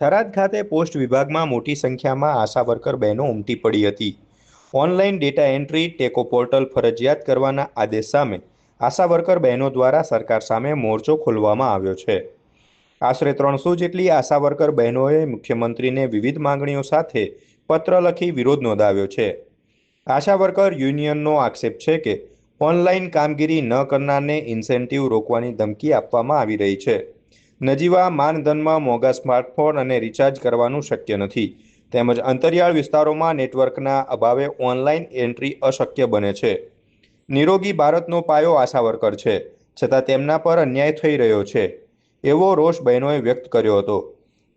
થરાદ ખાતે પોસ્ટ વિભાગમાં મોટી સંખ્યામાં આશા વર્કર બહેનો ઉમટી પડી હતી. ઓનલાઈન ડેટા એન્ટ્રી, ટેકો પોર્ટલ ફરજિયાત કરવાના આદેશ સામે આશા વર્કર બહેનો દ્વારા સરકાર સામે મોરચો ખોલવામાં આવ્યો છે. આશરે ત્રણસો જેટલી આશા વર્કર બહેનોએ મુખ્યમંત્રીને વિવિધ માંગણીઓ સાથે પત્ર લખી વિરોધ નોંધાવ્યો છે. આશા વર્કર યુનિયનનો આક્ષેપ છે કે, ઓનલાઈન કામગીરી ન કરનારને ઇન્સેન્ટિવ રોકવાની ધમકી આપવામાં આવી રહી છે. નજીવા માનધનમાં મોંઘા સ્માર્ટફોન અને રિચાર્જ કરવાનું શક્ય નથી. તેમજ અંતરિયાળ વિસ્તારોમાં નેટવર્કના અભાવે ઓનલાઈન એન્ટ્રી અશક્ય બને છે. નિરોગી ભારતનો પાયો આશા વર્કર છે, છતાં તેમના પર અન્યાય થઈ રહ્યો છે, એવો રોષ બહેનોએ વ્યક્ત કર્યો હતો.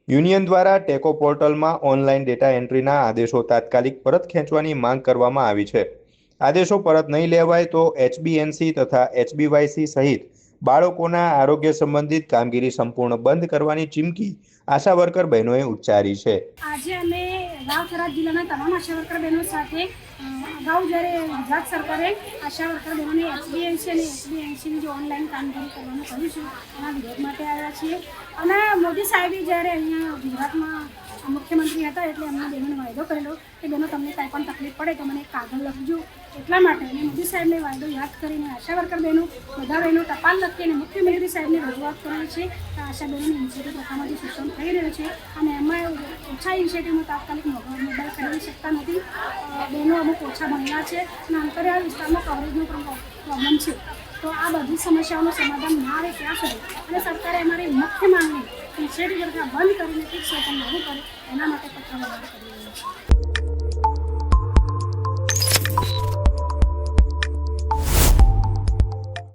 યુનિયન દ્વારા ટેકો પોર્ટલમાં ઓનલાઈન ડેટા એન્ટ્રીના આદેશો તાત્કાલિક પરત ખેંચવાની માંગ કરવામાં આવી છે. આદેશો પરત નહીં લેવાય તો એચબીએનસી તથા એચબીવાયસી સહિત બાળકોના આરોગ્ય સંબંધિત કામગીરી સંપૂર્ણ બંધ કરવાની ચીમકી આશા વર્કર બહેનોએ ઉચ્ચારી છે. આજે અમે વાવ થરાદ જિલ્લાના તમામ આશા વર્કર બહેનો સાથે અગાઉ જ્યારે ગુજરાત સરકારે આશા વર્કર બહેનોને એસબીએનસી અને એસબીએનસીની જે ઓનલાઈન કામગીરી કરવાનું કહ્યું છે, એના વિરોધ માટે આવ્યા છીએ. અને મોદી સાહેબે જ્યારે અહીંયા ગુજરાતમાં મુખ્યમંત્રી હતા એટલે એમના બહેનોને વાયદો કરેલો કે બહેનો તમને કાંઈ પણ તકલીફ પડે તો મને કાગળ લખજો. એટલા માટે અને મોદી સાહેબને વાયદો યાદ કરીને આશા વર્કર બહેનો, બધા બહેનો ટપાલ લખીને મુખ્યમંત્રી સાહેબને રજૂઆત કરેલ છે. કે આશા બહેનોને ઇન્સેન્ટિવ પ્રકારમાં જે શિક્ષણ થઈ રહ્યું છે અને એમાં ઓછા ઇન્સેન્ટિવમાં તાત્કાલિક મોબાઈલ ખરીદી શકતા નથી. બહેનો અમુક ઓછા ભણેલા છે અને અંતરિયાળ વિસ્તારમાં કવરેજનો પણ પ્રોબ્લેમ છે. તો આ બધી સમસ્યાઓનું સમાધાન ના આવે ત્યાં સુધી? અને સરકારે અમારી મુખ્ય માંગણી ઇન્સેન્ટિવ કરતાં બંધ કરીને વેતન લાગુ કરે, એના માટે પત્ર કરી રહ્યો છે.